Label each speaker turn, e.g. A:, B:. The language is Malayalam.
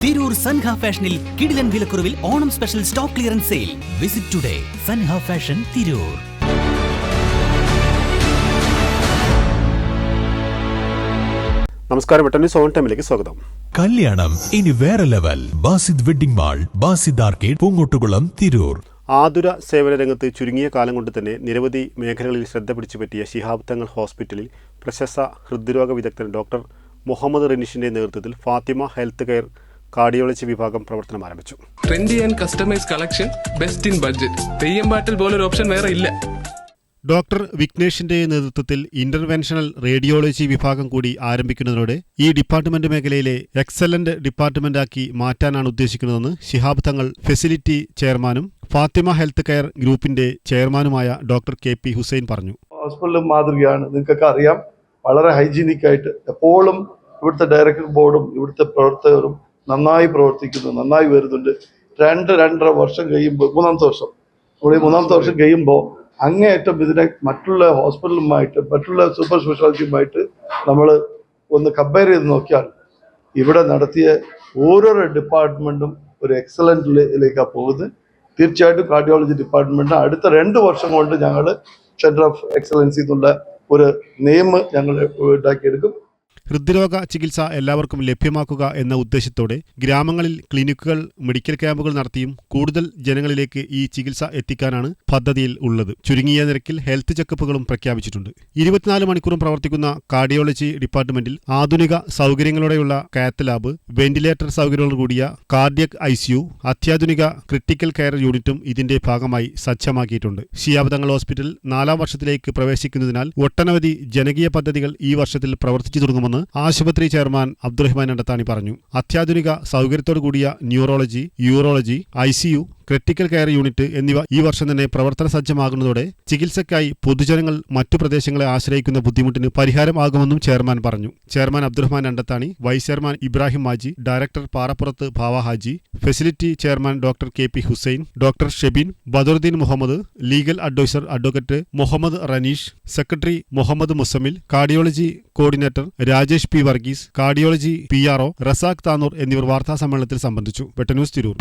A: തിരൂർ സൻഹ ഫാഷനിൽ കിടിലൻ വിലക്കുറവിൽ Onam special stock clearance sale. Visit today Sanha fashion Tirur.
B: നമസ്കാരം ബട്ടണി സോൺ ടൈമിലേക്ക് സ്വാഗതം.
C: കല്യാണം ഇനി വേറെ level. Basid wedding mall Basid arcade Poongottukulam Tirur.
B: ആതുര സേവന രംഗത്ത് ചുരുങ്ങിയ കാലം കൊണ്ട് തന്നെ നിരവധി മേഖലകളിൽ ശ്രദ്ധ പിടിച്ചു പറ്റിയ ശിഹാബ് തങ്ങൾ ഹോസ്പിറ്റലിൽ പ്രശസ്ത ഹൃദ്രോഗ വിദഗ്ധൻ ഡോക്ടർ മുഹമ്മദ് റനീഷിന്റെ നേതൃത്വത്തിൽ ഫാത്തിമ ഹെൽത്ത് കെയർ കാർഡിയോളജി വിഭാഗം പ്രവർത്തനം ആരംഭിച്ചു.
D: Trendy and customise collection best in budget Theyyam പാട്ടിൽ പോലൊരു ഓപ്ഷൻ വേറെ ഇല്ല.
B: ഡോക്ടർ വിഘ്നേഷിന്റെ നേതൃത്വത്തിൽ ഇന്റർവെൻഷണൽ റേഡിയോളജി വിഭാഗം കൂടി ആരംഭിക്കുന്നതോടെ ഈ ഡിപ്പാർട്ട്മെന്റ് മേഖലയിലെ എക്സലന്റ് ഡിപ്പാർട്ട്മെന്റാക്കി മാറ്റാനാണ് ഉദ്ദേശിക്കുന്നതെന്ന് ശിഹാബ് തങ്ങൾ ഫെസിലിറ്റി ചെയർമാനും ഫാത്തിമ ഹെൽത്ത് കെയർ ഗ്രൂപ്പിന്റെ ചെയർമാനുമായ ഡോക്ടർ കെ പി ഹുസൈൻ പറഞ്ഞു.
E: ഹോസ്പിറ്റലും മാതൃകയാണ് നിങ്ങൾക്കൊക്കെ അറിയാം. വളരെ ഹൈജീനിക് ആയിട്ട് എപ്പോഴും ഇവിടുത്തെ ഡയറക്ടർ ബോർഡും ഇവിടുത്തെ പ്രവർത്തകരും നന്നായി പ്രവർത്തിക്കുന്നു നന്നായി വരുന്നുണ്ട്. രണ്ട് രണ്ടര വർഷം കഴിയുമ്പോൾ മൂന്നാമത്തെ വർഷം. നമ്മൾ ഈ മൂന്നാമത്തെ വർഷം കഴിയുമ്പോൾ അങ്ങേയറ്റം ഇതിനെ മറ്റുള്ള ഹോസ്പിറ്റലുമായിട്ട് മറ്റുള്ള സൂപ്പർ സ്പെഷ്യാലിറ്റിയുമായിട്ട് നമ്മൾ ഒന്ന് കമ്പയർ ചെയ്ത് നോക്കിയാൽ ഇവിടെ നടത്തിയ ഓരോരോ ഡിപ്പാർട്ട്മെന്റും ഒരു എക്സലന്റിലേക്കാണ് പോകുന്നത്. തീർച്ചയായിട്ടും കാർഡിയോളജി ഡിപ്പാർട്ട്മെന്റ് അടുത്ത രണ്ട് വർഷം കൊണ്ട് ഞങ്ങൾ സെന്റർ ഓഫ് എക്സലൻസി എന്നുള്ള ഒരു നിയമം ഞങ്ങൾ ഉണ്ടാക്കിയെടുക്കും.
B: ഹൃദ്രോഗ ചികിത്സ എല്ലാവർക്കും ലഭ്യമാക്കുക എന്ന ഉദ്ദേശത്തോടെ ഗ്രാമങ്ങളിൽ ക്ലിനിക്കുകൾ മെഡിക്കൽ ക്യാമ്പുകൾ നടത്തിയും കൂടുതൽ ജനങ്ങളിലേക്ക് ഈ ചികിത്സ എത്തിക്കാനാണ് പദ്ധതിയിൽ ഉള്ളത്. ചുരുങ്ങിയ നിരക്കിൽ ഹെൽത്ത് ചെക്കപ്പുകളും പ്രഖ്യാപിച്ചിട്ടുണ്ട്. ഇരുപത്തിനാല് മണിക്കൂറും പ്രവർത്തിക്കുന്ന കാർഡിയോളജി ഡിപ്പാർട്ട്മെന്റിൽ ആധുനിക സൗകര്യങ്ങളോടെയുള്ള കാത്ത് ലാബ് വെന്റിലേറ്റർ സൗകര്യങ്ങളോട് കൂടിയ കാർഡിയക് ഐസിയു അത്യാധുനിക ക്രിട്ടിക്കൽ കെയർ യൂണിറ്റും ഇതിന്റെ ഭാഗമായി സജ്ജമാക്കിയിട്ടുണ്ട്. ഷിയാബദങ്ങൾ ഹോസ്പിറ്റൽ നാലാം വർഷത്തിലേക്ക് പ്രവേശിക്കുന്നതിനാൽ ഒട്ടനവധി ജനകീയ പദ്ധതികൾ ഈ വർഷത്തിൽ പ്രവർത്തിച്ചു തുടങ്ങുമെന്ന് ആശുപത്രി ചെയർമാൻ അബ്ദുറഹ്മാൻ അണ്ടത്താണി പറഞ്ഞു. അത്യാധുനിക സൗകര്യത്തോടു കൂടിയ neurology urology ICU critical care unit എന്നിവ ഈ വർഷം തന്നെ പ്രവർത്തന സജ്ജമാകുന്നതോടെ ചികിത്സയ്ക്കായി പൊതുജനങ്ങൾ മറ്റു പ്രദേശങ്ങളെ ആശ്രയിക്കുന്ന ബുദ്ധിമുട്ടിന് പരിഹാരമാകുമെന്നും ചെയർമാൻ പറഞ്ഞു. Chairman Abdurahman Andathani vice chairman Ibrahim Maji director Parappurath Bhava Haji facility chairman doctor K P Hussain doctor Shebin Badaruddin Muhammad legal adviser advocate Muhammad Raneesh secretary Muhammad Muzammil cardiology coordinator Rajesh P Varghese cardiology P RO Razak Tanur എന്നിവർ വാർത്താ സമ്മേളനത്തിൽ സംബന്ധിച്ചു. വെട്ടന്യൂസ് തിരൂർ.